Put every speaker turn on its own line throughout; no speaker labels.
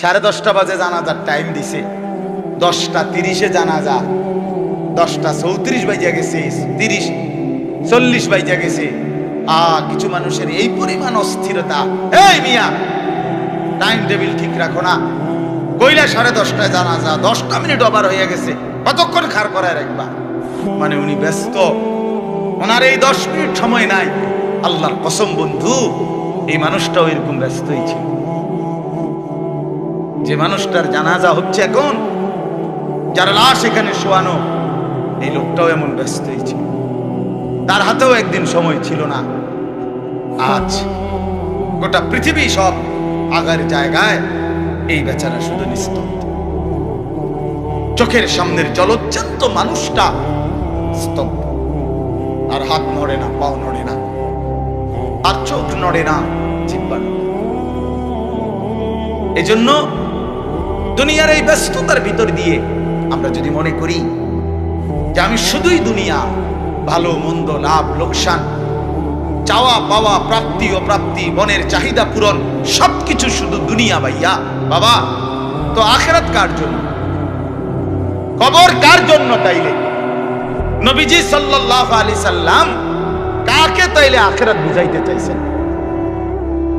সাড়ে দশটা বাজে জানাজার টাইম দিছে। দশটা তিরিশে জানাজা। দশটা চৌত্রিশ বাইজা গেছে, তিরিশ, চল্লিশ বাইজা গেছে। আ, কিছু মানুষের এই পরিমাণ অস্থিরতা। এই মিয়া টাইম টেবিল ঠিক রাখো না। কইলা সাড়ে দশটায় জানা জানাজা, দশটা মিনিট ওভার হয়ে গেছে। কতক্ষণ খার করায় রাখবা? মানে উনি ব্যস্ত। ওনার এই দশ মিনিট সময় নাই। আল্লাহর কসম বন্ধু, এই মানুষটাও এরকম ব্যস্তই ছিল। যে মানুষটার জানাজা হচ্ছে এখন, যার লাশ এখানে শোয়ানো, এই লোকটাও এমন ব্যস্তই ছিল। তার হাতেও একদিন সময় ছিল না। আজ গোটা পৃথিবী সব আগার জায়গায় এই বেচারা শুধু নিস্তব্ধ। চোখের সামনের জলজ্জান্ত মানুষটা স্তব্ধ। আর হাত নড়ে না, পাও নড়ে না, আর চোখ নড়ে না, জিব্বা। এজন্য দুনিয়ার এই ব্যস্ততার ভিতর দিয়ে আমরা যদি মনে করি যে আমি শুধুই দুনিয়া, ভালো, মন্দ, লাভ, লোকসান, চাওয়া, পাওয়া, প্রাপ্তি ও প্রাপ্তি মনের চাহিদা পূরণ, সবকিছু শুধু দুনিয়া ভাইয়া। বাবা, তো আখেরাত কার জন্য? কবর কার জন্য তাইলে? নবীজি সাল্লাল্লাহু আলাইহি সাল্লাম কাকে তাইলে আখেরাত বুঝাইতে চাইছেন?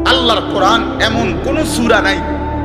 আল্লাহর কোরআন এমন কোন সূরা নাই।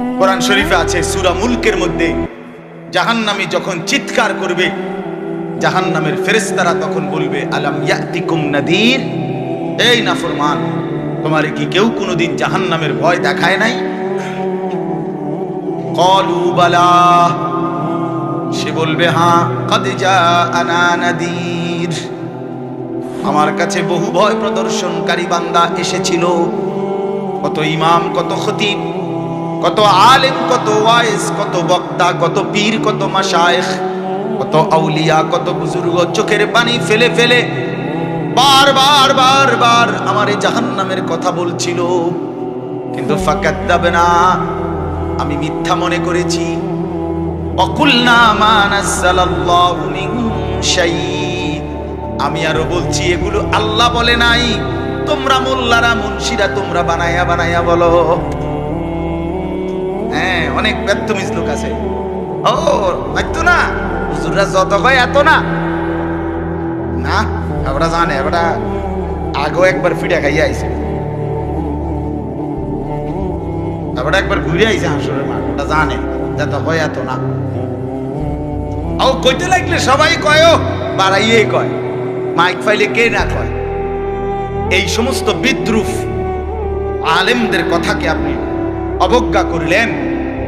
কোরআন শরীফে আছে সূরা মুলকের মধ্যে, জাহান্নামী যখন চিৎকার করবে, জাহান্নামের ফেরেশতারা তখন বলবে, আলাম ইয়াতিকুম নাদির? এই নাফরমান, তোমার কি কেউ কোনোদিন জাহান্নামের ভয় দেখায় নাই? কলু বালা। সে বলবে হ্যাঁ কাদিজা আনা নাদির। আমার কাছে বহু ভয় প্রদর্শনকারী বান্দা এসেছিল, কত ইমাম, কত খতিব। কত আলেম, কত ওয়াইস, কত বক্তা, কত পীর, কত মাশায়েখ, কত আউলিয়া, কত বুজুর্গ, চোখের পানি ফেলে ফেলে বার বার বার বার আমার এই জাহান্নামের কথা বলছিল। কিন্তু ফাকাদ্দাবে না আমি মিথ্যা মনে করেছি। আমি আরও বলছি, এগুলো আল্লাহ বলে নাই। তোমরা মোল্লারা, মুন্সিরা তোমরা বানায়া বানায়া বলো। অনেক ব্যর্থমিজ লোক আছে। ও না। হুজুররা যত কয় এত না। না আমরা জানে আমরা আগেও একবার ফিডা খাইয়া আইছে। আমরা একবার ঘুরে আইছে মাঠ, ওটা জানে, যত কয় এত না। ও, কইতে লাগলে সবাই কয় বাড়াইয়ে কয়, মাইক ফাইলে কে না কয়। এই সমস্ত বিদ্রুপ আলেমদের কথাকে আপনি অবজ্ঞা করলেন।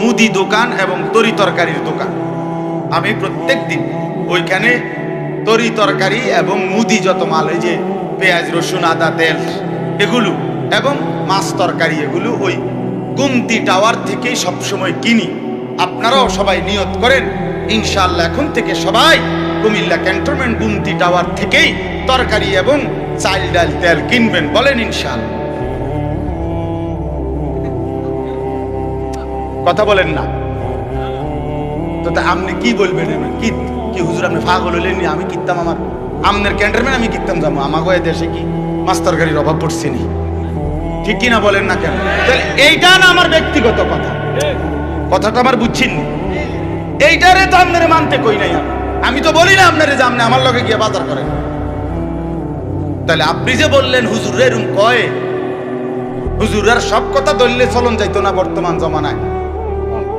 মুদি দোকান এবং তরি তরকারির দোকান। আমি প্রত্যেক দিন ওইখানে তরি তরকারি এবং মুদি যত মাল, এই যে পেঁয়াজ, রসুন, আদা, তেল, এগুলো এবং মাছ তরকারি এগুলো ওই গুমতি টাওয়ার থেকেই সবসময় কিনি। আপনারাও সবাই নিয়ত করেন ইনশাল্লাহ এখন থেকে সবাই কুমিল্লা ক্যান্টনমেন্ট গুমতি টাওয়ার থেকেই তরকারি এবং চাল ডাল তেল কিনবেন বলেন ইনশাআল্লাহ। কথা বলেন না। তো তা আপনি কি বলবেন? কি কি হুজুর, আপনি পাগল হলেন? আমি কিতাম আমার আমনের ক্যান্টারম্যান আমি কিতাম যাব আমাকে দেশে কি মাস্টার গাড়ির অভাব পড়ছে নি? ঠিক কি না বলেন না কেন? এইটা না আমার ব্যক্তিগত কথা। কথাটা আমার বুঝছেন নি? এইটারে তো আপনারে মানতে কই নাই আমি। আমি তো বলি না আপনারে যে আপনি আমার লগে গিয়ে বাজার করেন। তাহলে আপনি যে বললেন হুজুর এরম কয়? হুজুরার সব কথা ধরলে চলন যাইতো না বর্তমান জমানায়।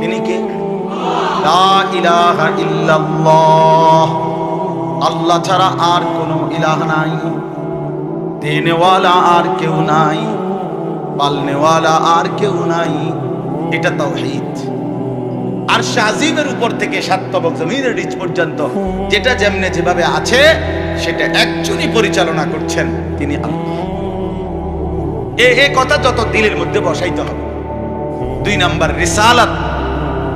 তিনি কে? আল্লাহ ছাড়া আর কোনো ইলাহ নাই। দেনেওয়ালা আর কেউ নাই। পালনেওয়ালা আর কেউ নাই। এটা আর শাজিমের উপর থেকে জমিনের রিচ পর্যন্ত যেটা যেমনে যেভাবে আছে, সেটা একজনই পরিচালনা করছেন তিনি এ কথা যত দিলের মধ্যে বসাইতে হবে। দুই নাম্বার, রিসালাত।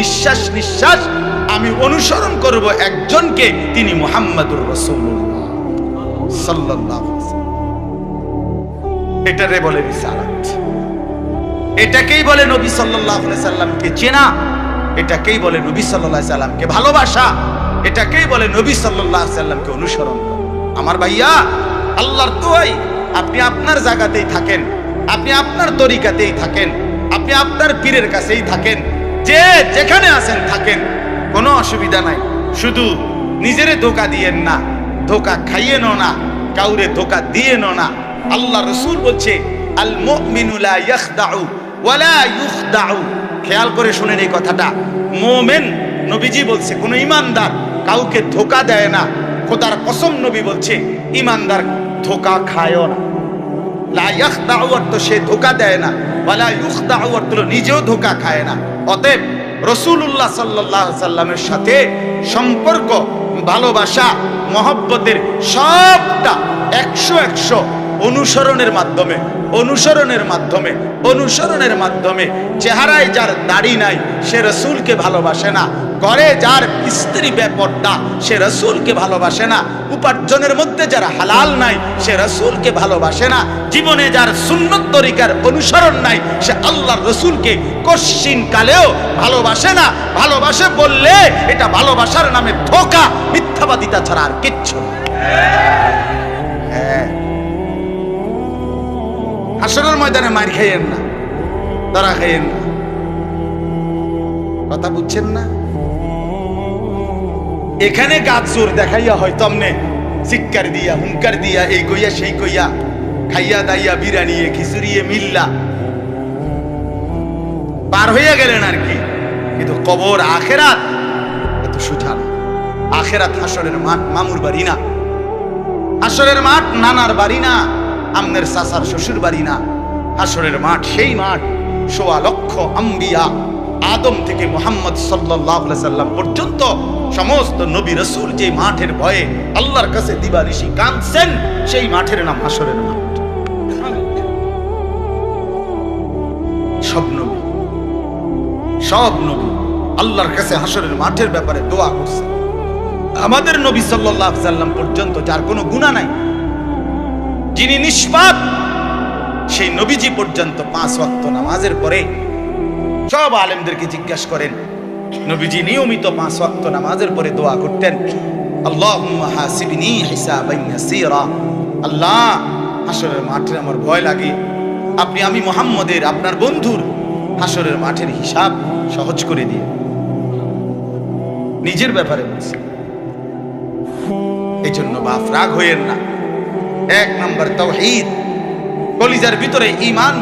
নিঃশ্বাস নিঃশ্বাস আমি অনুসরণ করব একজনকে, তিনি মোহাম্মদুর রসুল্লাহ। এটারে বলে রিসালাত। এটাকেই বলে নবী আলাইহি সাল্লামকে চেনা। এটাকেই বলে নবী আলাইহি সাল্লামকে ভালোবাসা। এটাকেই বলে নবী আলাইহি সাল্লামকে অনুসরণ। আমার ভাইয়া, আল্লাহর দোয়াই আপনি আপনার জায়গাতেই থাকেন। আপনি আপনার তরিকাতেই থাকেন। আপনি আপনার পীরের কাছেই থাকেন। যে যেখানে আছেন, থাকেন। কোনো অসুবিধা নাই। শুধু নিজেরে ধোকা দিয়েন না, ধোকা খাইয়েনও না, কাউরে ধোকা দিয়েনও না। আল্লাহ রসুল বলছে আল মুমিনু লা ইয়াখদাউ ওয়ালা ইউখদাউ। খেয়াল করে শুনেন এই কথাটা। মোমেন নবীজি বলছে, কোন ইমানদার কাউকে ধোকা দেয় না। খোদার কসম নবী বলছে, ইমানদার ধোকা খায়ও না। লা ইয়াখদাউ অর্থ সে ধোকা দেয় না। ওয়ালা ইউখদাউ অর্থ নিজেও ধোকা খায় না। অতএব রসুল্লাহ সাল্লাহ সাল্লামের সাথে সম্পর্ক ভালোবাসা মহব্বতের সবটা একশো একশো অনুসরণের মাধ্যমে অনুসরণের মাধ্যমে অনুসরণের মাধ্যমে চেহারায় যার দাড়ি নাই, সে রসুলকে ভালোবাসে না। ঘরে যার স্ত্রী বেপর্দা, সে রসুলকে ভালোবাসে না। উপার্জনের মধ্যে যার হালাল নাই, সে রসুলকে ভালোবাসে না। জীবনে যার সুন্নত তরিকার অনুসরণ নাই, সে আল্লাহর রসুলকে কশ্চিন কালেও ভালোবাসে না। ভালোবাসে বললে এটা ভালোবাসার নামে ধোকা, মিথ্যাবাদিতা ছাড়া আর কিচ্ছু হ্যাঁ। হাসরের ময়দানে মার খাইয়েন না তারা খাইয়েন না। কথা বুঝছেন না? এখানে গাছ জোর দেখাইয়া হয়তো আমনে চিৎকার দিয়া, হুঙ্কার দিয়া, এই কইয়া, সেই কইয়া খাইয়া দাইয়া বিরানিয়ে খিচুড়িয়ে মিল্লা। পার হইয়া গেলেন আর কি? কিন্তু কবর আখেরাত এত সুঠান। আখেরাত হাসরের মাঠ মামুর বাড়ি না। হাসরের মাঠ নানার বাড়ি না। আমনের সাসার শ্বশুর বাড়ি না। হাসরের মাঠ, সেই মাঠ, সোয়া লক্ষ আম্বিয়া। আদম থেকে মোহাম্মদ সাল্লাহ সাল্লাম পর্যন্ত সমস্ত নবী রসুল যে মাঠের ভয়ে আল্লাহর কাছে দিবানিশি কাঁদছেন, সেই মাঠের নাম হাসরের মাঠ। সব নবী সব নবী আল্লাহর কাছে হাসরের মাঠের ব্যাপারে দোয়া করছে আমাদের নবী আলাইহি সাল্লাম পর্যন্ত যার কোনো গুনাহ নাই যিনি নিষ্পাপ, সেই নবীজি পর্যন্ত পাঁচ ওয়াক্ত নামাজের পরে সব আলেমদেরকে জিজ্ঞাসা করেন, নবীজি নিয়মিত পাঁচ ওয়াক্ত নামাজের পরে দোয়া করতেন আল্লাহ হাসরের মাঠে আমার ভয় লাগে। আপনি আমি মোহাম্মদের, আপনার বন্ধুর হাসরের মাঠের হিসাব সহজ করে দিয়ে নিজের ব্যাপারে বলছি। এই জন্য বাপ রাগ হইয়েন না। এক নম্বর তৌহিদ। কলিজার ভিতরে ঈমান